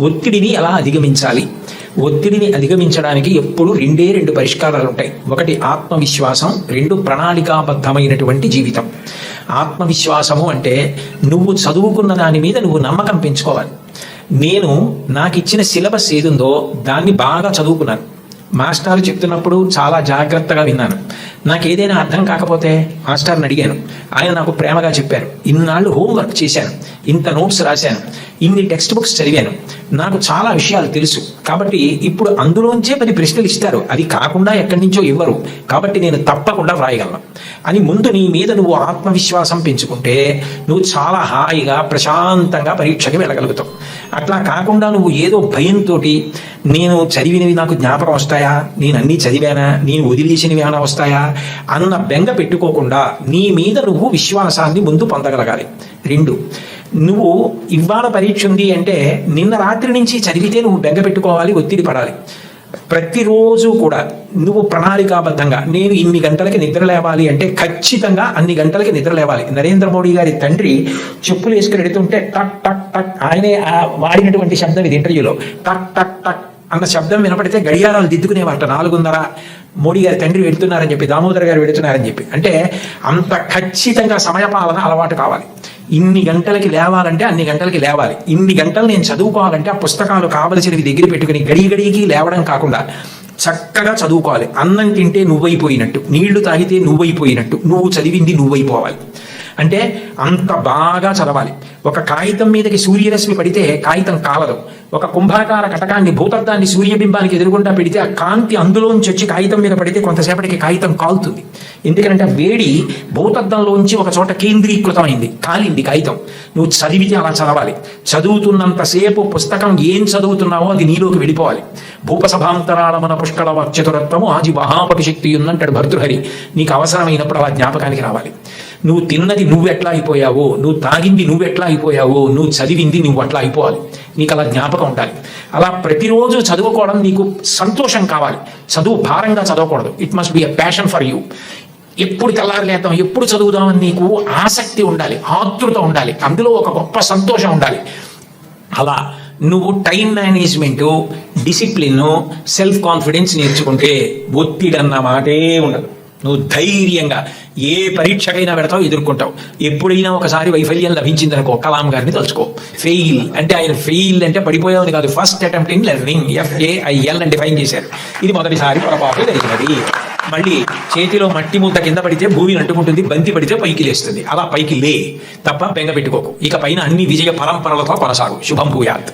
ఒత్తిడిని ఎలా అధిగమించాలి? ఒత్తిడిని అధిగమించడానికి ఎప్పుడు రెండే రెండు పరిష్కారాలు ఉంటాయి ఒకటి ఆత్మవిశ్వాసం రెండు ప్రణాళికాబద్ధమైనటువంటి జీవితం. ఆత్మవిశ్వాసము అంటే నువ్వు చదువుకున్న దాని మీద నువ్వు నమ్మకం పెంచుకోవాలి. నేను నాకు ఇచ్చిన సిలబస్ ఏదుందో దాన్ని బాగా చదువుకున్నాను. మాస్టారు చెప్తున్నప్పుడు చాలా జాగ్రత్తగా విన్నాను. నాకు ఏదైనా అర్థం కాకపోతే మాస్టర్ని అడిగాను. ఆయన నాకు ప్రేమగా చెప్పారు. ఇన్నాళ్ళు హోంవర్క్ చేశాను. ఇంత నోట్స్ రాశాను. ఇన్ని టెక్స్ట్ బుక్స్ చదివాను. నాకు చాలా విషయాలు తెలుసు. కాబట్టి ఇప్పుడు అందులోంచే పది ప్రశ్నలు ఇస్తారు. అది కాకుండా ఎక్కడి నుంచో ఇవ్వరు. కాబట్టి నేను తప్పకుండా వ్రాయగలను. అని ముందు నీ మీద నువ్వు ఆత్మవిశ్వాసం పెంచుకుంటే నువ్వు చాలా హాయిగా ప్రశాంతంగా పరీక్షకి వెళ్ళగలుగుతావు. అట్లా కాకుండా నువ్వు ఏదో భయంతో నేను చదివినవి నాకు జ్ఞాపకం వస్తాయా? నేను అన్నీ చదివానా? నేను వదిలేసినవి ఏమైనా వస్తాయా? అన్న బెంగ పెట్టుకోకుండా నీ మీద నువ్వు విశ్వాసాన్ని ముందు పొందగలగాలి. రెండు నువ్వు ఇవాళ పరీక్ష ఉంది అంటే నిన్న రాత్రి నుంచి చదివితే నువ్వు బెంగ పెట్టుకోవాలి ఒత్తిడి పడాలి. ప్రతిరోజు కూడా నువ్వు ప్రణాళికాబద్ధంగా నేను ఇన్ని గంటలకి నిద్ర లేవాలి అంటే ఖచ్చితంగా అన్ని గంటలకి నిద్ర లేవాలి. నరేంద్ర మోడీ గారి తండ్రి చెప్పులు వేసుకుని వెళుతుంటే టక్ టక్ టక్ ఆయనే వాడినటువంటి శబ్దం ఇది ఇంటర్వ్యూలో టక్ టక్ టక్ అన్న శబ్దం వినపడితే గడియారాలు దిద్దుకునేవాట. నాలుగున్నర మోడీ గారి తండ్రి వెళుతున్నారని చెప్పి దామోదర్ గారు వెళుతున్నారని చెప్పి. అంటే అంత ఖచ్చితంగా సమయపాలన అలవాటు కావాలి. ఇన్ని గంటలకి లేవాలంటే అన్ని గంటలకి లేవాలి. ఇన్ని గంటలు నేను చదువుకోవాలంటే ఆ పుస్తకాలు కావలసినవి దగ్గర పెట్టుకుని గడి గడికి లేవడం కాకుండా చక్కగా చదువుకోవాలి. అన్నం తింటే నువ్వైపోయినట్టు నీళ్ళు తాగితే నువ్వైపోయినట్టు నువ్వు చదివింది నువ్వైపోవాలి. అంటే అంత బాగా చదవాలి. ఒక కాగితం మీదకి సూర్యరశ్మి పడితే కాగితం కాలదు. ఒక కుంభాకార కటకాన్ని భూతద్దాన్ని సూర్యబింబానికి ఎదురుగుండా పెడితే ఆ కాంతి అందులోంచి వచ్చి కాగితం మీద పడితే కొంతసేపటికి కాగితం కాలుతుంది. ఎందుకంటే వేడి భూతద్దంలోంచి ఒక చోట కేంద్రీకృతమైంది కాలింది కాగితం. నువ్వు చదివితే అలా చదవాలి. చదువుతున్నంతసేపు పుస్తకం ఏం చదువుతున్నావో అది నీలోకి వెళ్ళిపోవాలి. భూపసభాంతరాళమన పుష్కళ చతురత్వము ఆది మహాపటి శక్తి ఉందంటాడు భర్తృహరి. నీకు అవసరమైనప్పుడు ఆ జ్ఞాపకానికి రావాలి. నువ్వు తిన్నది నువ్వు ఎట్లా అయిపోయావో నువ్వు తాగింది నువ్వు ఎట్లా అయిపోయావో నువ్వు చదివింది నువ్వు అట్లా అయిపోవాలి. నీకు అలా జ్ఞాపకం ఉండాలి. అలా ప్రతిరోజు చదువుకోవడం నీకు సంతోషం కావాలి. చదువు భారంగా చదవకూడదు. It must be a passion for you ఎప్పుడు తెల్లారలేద్దాం ఎప్పుడు చదువుదామని నీకు ఆసక్తి ఉండాలి ఆతృత ఉండాలి. అందులో ఒక గొప్ప సంతోషం ఉండాలి. అలా నువ్వు time management discipline self confidence నేర్చుకుంటే ఒత్తిడి అన్న మాటే ఉండదు. నువ్వు ధైర్యంగా ఏ పరీక్షకైనా పెడతావు ఎదుర్కొంటావు. ఎప్పుడైనా ఒకసారి వైఫల్యం లభించిందనుకో కలాం గారిని తలుచుకో. ఫెయిల్ అంటే ఆయన ఫెయిల్ అంటే పడిపోయావని కాదు. First attempt in learning F A I L అని డిఫైన్ చేశారు. ఇది మొదటిసారి పొరపాటు జరిగినది. మళ్ళీ చేతిలో మట్టి ముద్ద కింద పడితే భూమి అంటుకుంటుంది బంతి పడితే పైకి లేస్తుంది. అలా పైకి లే. తప్ప బెంగ పెట్టుకోకు. ఇక పైన అన్ని విజయ పరంపరలతో కొనసాగు. శుభం భూయాత్.